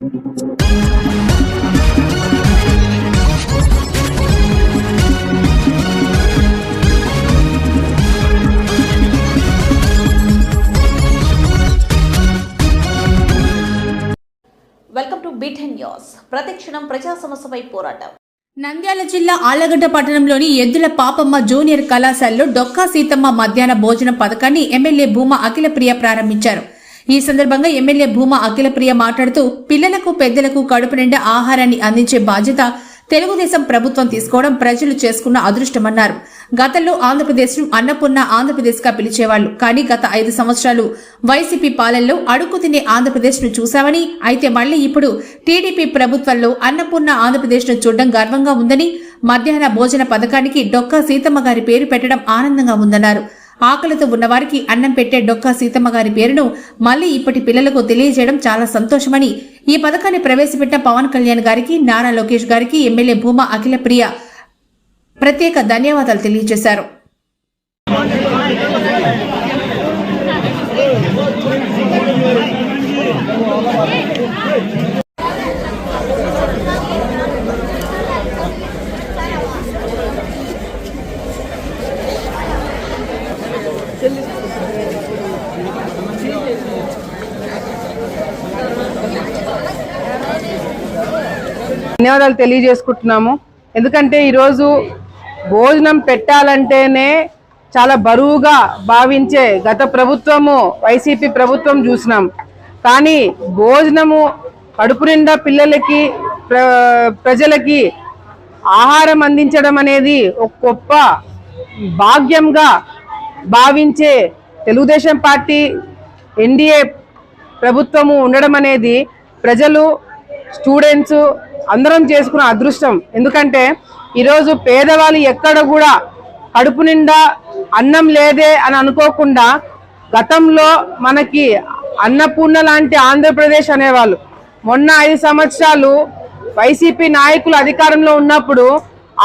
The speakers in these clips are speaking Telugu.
వెల్కమ్ టు బీటెన్ న్యూస్ ప్రతిక్షణం ప్రజా సమస్యపై పోరాటం. నంద్యాల జిల్లా ఆలగడ్డ పట్టణంలోని ఎద్దుల పాపమ్మ జూనియర్ కళాశాలలో డొక్కా సీతమ్మ మధ్యాహ్న భోజనం పథకాన్ని ఎమ్మెల్యే భూమా అఖిలప్రియ ప్రారంభించారు. ఈ సందర్భంగా ఎమ్మెల్యే భూమా అఖిలప్రియ మాట్లాడుతూ పిల్లలకు పెద్దలకు కడుపు నిండా ఆహారాన్ని అందించే బాధ్యత తెలుగుదేశం ప్రభుత్వం తీసుకోవడం ప్రజలు చేసుకున్న అదృష్టమన్నారు. గతంలో ఆంధ్రప్రదేశ్ను అన్నపూర్ణ ఆంధ్రప్రదేశ్గా పిలిచేవాళ్ళు కానీ గత ఐదు సంవత్సరాలు వైసీపీ పాలనలో అడుగు తినే ఆంధ్రప్రదేశ్ను చూశామని అయితే మళ్ళీ ఇప్పుడు టీడీపీ ప్రభుత్వంలో అన్నపూర్ణ ఆంధ్రప్రదేశ్ను చూడడం గర్వంగా ఉందని మధ్యాహ్న భోజన పథకానికి డొక్కా సీతమ్మ గారి పేరు పెట్టడం ఆనందంగా ఉందన్నారు. ఆకలితో ఉన్నవారికి అన్నం పెట్టే డొక్కా సీతమ్మ గారి పేరును మళ్ళీ ఇప్పటి పిల్లలకు తెలియజేయడం చాలా సంతోషమని ఈ పథకాన్ని ప్రవేశపెట్టిన పవన్ కళ్యాణ్ గారికి నారా లోకేష్ గారికి ఎమ్మెల్యే భూమా అఖిలప్రియ ప్రత్యేక ధన్యవాదాలు తెలియజేశారు. ధన్యవాదాలు తెలియజేసుకుంటున్నాము. ఎందుకంటే ఈరోజు భోజనం పెట్టాలంటేనే చాలా బరువుగా భావించే గత ప్రభుత్వము వైసీపీ ప్రభుత్వం చూసినాం. కానీ భోజనము కడుపు నిండా పిల్లలకి ప్ర ప్రజలకి ఆహారం అందించడం అనేది ఒక గొప్ప భాగ్యంగా భావించే తెలుగుదేశం పార్టీ ఎన్డీఏ ప్రభుత్వము ఉండడం అనేది ప్రజలు స్టూడెంట్స్ అందరం చేసుకున్న అదృష్టం. ఎందుకంటే ఈరోజు పేదవాళ్ళు ఎక్కడ కూడా కడుపు నిండా అన్నం లేదే అని అనుకోకుండా గతంలో మనకి అన్నపూర్ణ లాంటి ఆంధ్రప్రదేశ్ అనేవాళ్ళు. మొన్న ఐదు సంవత్సరాలు వైసీపీ నాయకులు అధికారంలో ఉన్నప్పుడు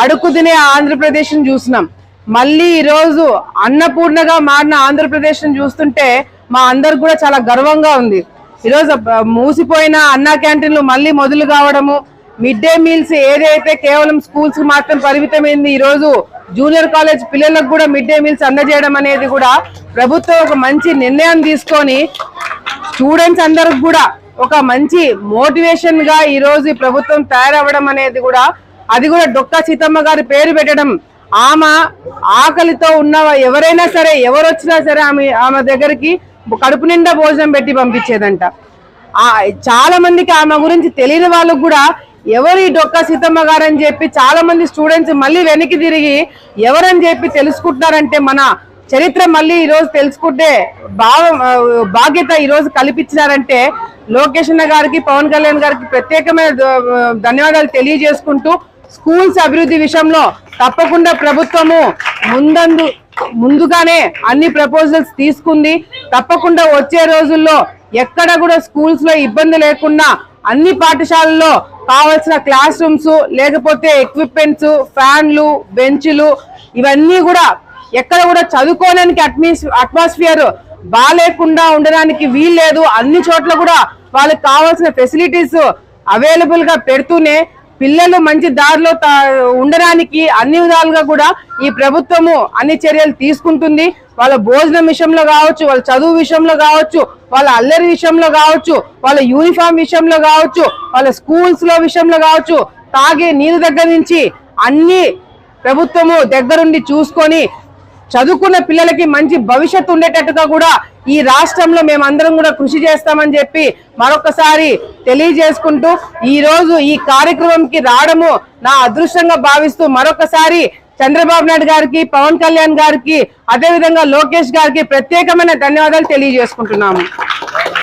అడుగు తినే ఆంధ్రప్రదేశ్ని చూసినాం. మళ్ళీ ఈరోజు అన్నపూర్ణగా మారిన ఆంధ్రప్రదేశ్ని చూస్తుంటే మా అందరికి కూడా చాలా గర్వంగా ఉంది. ఈరోజు మూసిపోయిన అన్నా క్యాంటీన్లు మళ్ళీ మొదలు కావడము మిడ్ డే మీల్స్ ఏదైతే కేవలం స్కూల్స్ మాత్రం పరిమితమైంది ఈ రోజు జూనియర్ కాలేజ్ పిల్లలకు కూడా మిడ్ డే మీల్స్ అందజేయడం అనేది కూడా ప్రభుత్వం ఒక మంచి నిర్ణయం తీసుకొని స్టూడెంట్స్ అందరికి కూడా ఒక మంచి మోటివేషన్గా ఈరోజు ప్రభుత్వం తయారవ్వడం అనేది కూడా అది కూడా డొక్కా సీతమ్మ గారి పేరు పెట్టడం ఆమె ఆకలితో ఉన్న ఎవరైనా సరే ఎవరు వచ్చినా సరే ఆమె ఆమె దగ్గరికి కడుపు నిండా భోజనం పెట్టి పంపించేదంట. చాలా మందికి ఆమె గురించి తెలియని వాళ్ళకు కూడా ఎవరు ఈ సీతమ్మ గారు అని చెప్పి చాలా మంది స్టూడెంట్స్ మళ్ళీ వెనక్కి తిరిగి ఎవరని చెప్పి తెలుసుకుంటున్నారంటే మన చరిత్ర మళ్ళీ ఈరోజు తెలుసుకుంటే భావం బాధ్యత ఈరోజు కల్పించినారంటే లోకేష్ గారికి పవన్ కళ్యాణ్ గారికి ప్రత్యేకమైన ధన్యవాదాలు తెలియజేసుకుంటూ స్కూల్స్ అభివృద్ధి విషయంలో తప్పకుండా ప్రభుత్వము ముందందు ముందుగానే అన్ని ప్రపోజల్స్ తీసుకుంది. తప్పకుండా వచ్చే రోజుల్లో ఎక్కడ కూడా స్కూల్స్లో ఇబ్బంది లేకుండా అన్ని పాఠశాలల్లో కావాల్సిన క్లాస్ రూమ్స్ లేకపోతే ఎక్విప్మెంట్స్ ఫ్యాన్లు బెంచ్లు ఇవన్నీ కూడా ఎక్కడ కూడా చదువుకోవడానికి అట్మీస్ అట్మాస్ఫియర్ బాగాలేకుండా ఉండడానికి వీల్లేదు. అన్ని చోట్ల కూడా వాళ్ళకి కావాల్సిన ఫెసిలిటీస్ అవైలబుల్గా పెడుతూనే పిల్లలు మంచి దారిలో తా- ఉండడానికి అన్ని విధాలుగా కూడా ఈ ప్రభుత్వము అన్ని చర్యలు తీసుకుంటుంది. వాళ్ళ భోజనం విషయంలో కావచ్చు వాళ్ళ చదువు విషయంలో కావచ్చు వాళ్ళ అల్లరి విషయంలో కావచ్చు వాళ్ళ యూనిఫామ్ విషయంలో కావచ్చు వాళ్ళ స్కూల్స్లో విషయంలో కావచ్చు తాగే నీరు దగ్గర నుంచి అన్ని ప్రభుత్వము దగ్గరుండి చూసుకొని చదువుకున్న పిల్లలకి మంచి భవిష్యత్తు ఉండేటట్టుగా కూడా ఈ రాష్ట్రంలో మేమందరం కూడా కృషి చేస్తామని చెప్పి మరొకసారి తెలియజేసుకుంటూ ఈరోజు ఈ కార్యక్రమంకి రావడము నా అదృష్టంగా భావిస్తూ మరొకసారి చంద్రబాబు నాయుడు గారికి పవన్ కళ్యాణ్ గారికి అదేవిధంగా లోకేష్ గారికి ప్రత్యేకమైన ధన్యవాదాలు తెలియజేసుకుంటున్నాము.